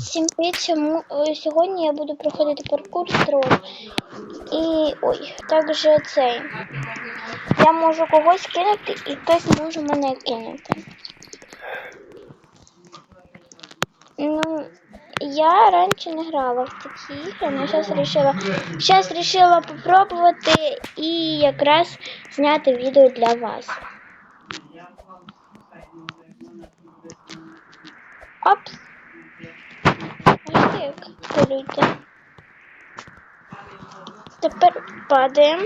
Всім привіт! Е, Сьогодні я буду проходити паркур трол. І ой, також цей. Я можу когось кинути і хтось може мене кинути. Ну, я раніше не грала в такі ігри, але зараз вирішила, зараз вирішила попробувати і якраз зняти відео для вас. Опс. Бачите, як полюйте. Тепер падаємо.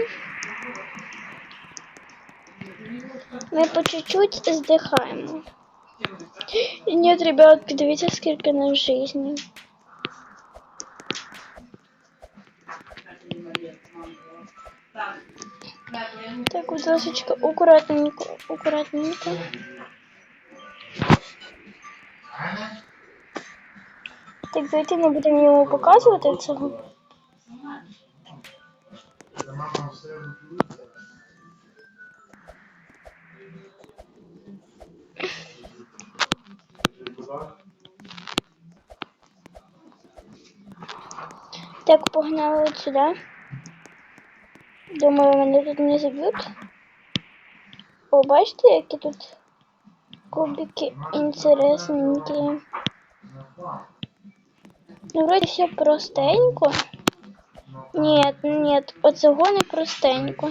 Ми по чуть-чуть здихаємо. І Нет, ребятки, дивіться, скільки нас жизни. Так, будь ласка, акуратненько, акуратненько. Так, давайте не будемо йому показувати цього. Так, погнали от сюди. Думаю, мене тут не заб'ють. О, бачите, які тут кубики інтересненькі. Ну, вроде все простенько. Нет, нет, оцього не простенько.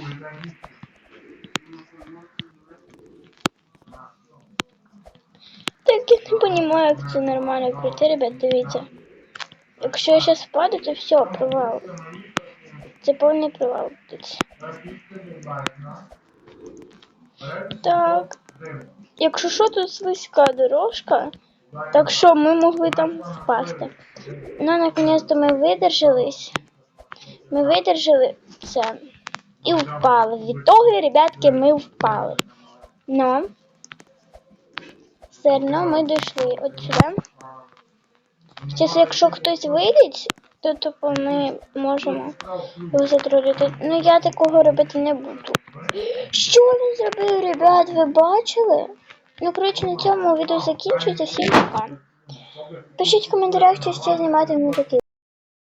Так я не понимаю, як це нормально пройти, ребят, дивіться. Якщо я зараз впаду, то все, провал. Це повний провал буде. Так. Якщо що, тут слизька дорожка, так що ми могли там впасти. Ну, наконец-то ми видержались. Ми видержали це і впали. В ітогі, ребятки, ми впали. Ну, все одно ми дійшли от сюди. Зараз, якщо хтось вийде, то типу ми можемо його затролити. Ну я такого робити не буду. Що він зробив, ребят? Ви бачили? Ну, коротше, на цьому відео закінчується. Всім пока. Пишіть в коментарях, чи ще знімати мені такі